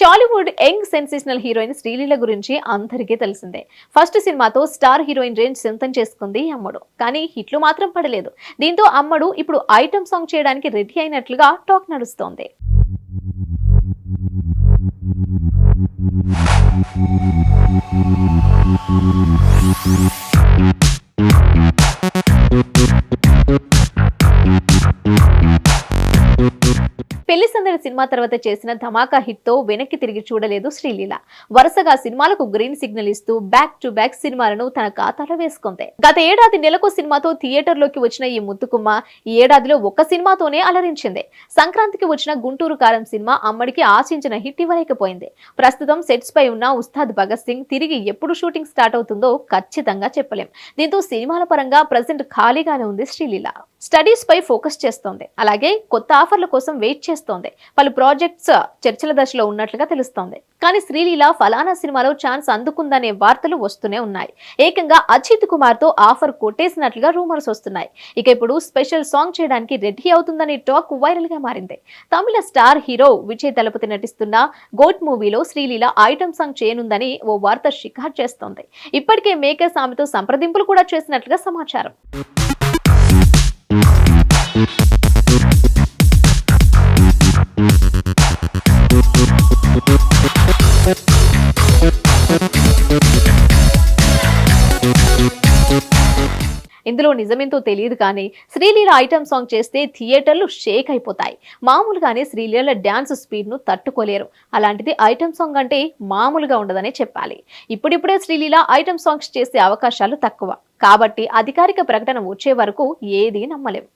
Tollywood young sensational heroine Sreeleela గురించి అందరికీ తెలిసిందే. ఫస్ట్ సినిమాతో స్టార్ హీరోయిన్ రేంజ్ సొంతం చేసుకుంది అమ్మడు. కానీ హిట్లు మాత్రం పడలేదు. దీంతో అమ్మడు ఇప్పుడు ఐటమ్ సాంగ్ చేయడానికి రెడీ అయినట్లుగా టాక్ నడుస్తోంది. పెళ్ళి సందడి సినిమా తర్వాత చేసిన ధమాకా హిట్తో వెనక్కి తిరిగి చూడలేదు శ్రీలీల. వరుసగా సినిమాలకు గ్రీన్ సిగ్నల్ ఇస్తూ బ్యాక్ టు బ్యాక్ సినిమాలను తన ఖాతాలో వేసుకుంది. గత ఏడాది నెలకు సినిమాతో థియేటర్లోకి వచ్చిన ఈ ముత్తుకుమ్మ ఈ ఏడాదిలో ఒక్క సినిమాతోనే అలరించింది. సంక్రాంతికి వచ్చిన గుంటూరు కారం సినిమా అమ్మడికి ఆశించిన హిట్ ఇవ్వలేకపోయింది. ప్రస్తుతం సెట్స్ పై ఉన్న ఉస్తాద్ భగత్ సింగ్ తిరిగి ఎప్పుడు షూటింగ్ స్టార్ట్ అవుతుందో ఖచ్చితంగా చెప్పలేం. దీంతో సినిమాల పరంగా ప్రజెంట్ ఖాళీగానే ఉంది శ్రీలీల. స్టడీస్ పై ఫోకస్ చేస్తోంది. అలాగే కొత్త ఆఫర్ల కోసం వెయిట్ చేస్తుంది. పలు ప్రాజెక్ట్స్ చర్చల దశలో ఉన్నట్లుగా తెలుస్తోంది. కానీ శ్రీలీల ఫలానా సినిమాలో ఛాన్స్ అందుకుందనే వార్తలు వస్తూనే ఉన్నాయి. ఏకంగా అజిత్ కుమార్తో ఆఫర్ కొట్టేసినట్లుగా రూమర్స్ వస్తున్నాయి. ఇక ఇప్పుడు స్పెషల్ సాంగ్ చేయడానికి రెడీ అవుతుందనే టాక్ వైరల్గా మారింది. తమిళ స్టార్ హీరో విజయ్ దళపతి నటిస్తున్న గోట్ మూవీలో శ్రీలీల ఐటమ్ సాంగ్ చేయనుందని ఓ వార్త షికార్ చేస్తోంది. ఇప్పటికే మేకర్స్ ఆమెతో సంప్రదింపులు కూడా చేసినట్లుగా సమాచారం. ఇందులో నిజమేంతో తెలియదు కానీ శ్రీలీల ఐటమ్ సాంగ్ చేస్తే థియేటర్లు షేక్ అయిపోతాయి. మామూలుగానే శ్రీలీల డ్యాన్స్ స్పీడ్ను తట్టుకోలేరు. అలాంటిది ఐటమ్ సాంగ్ అంటే మామూలుగా ఉండదనే చెప్పాలి. ఇప్పుడిప్పుడే శ్రీలీల ఐటమ్ సాంగ్స్ చేసే అవకాశాలు తక్కువ. కాబట్టి అధికారిక ప్రకటన వచ్చే వరకు ఏదీ నమ్మలేం.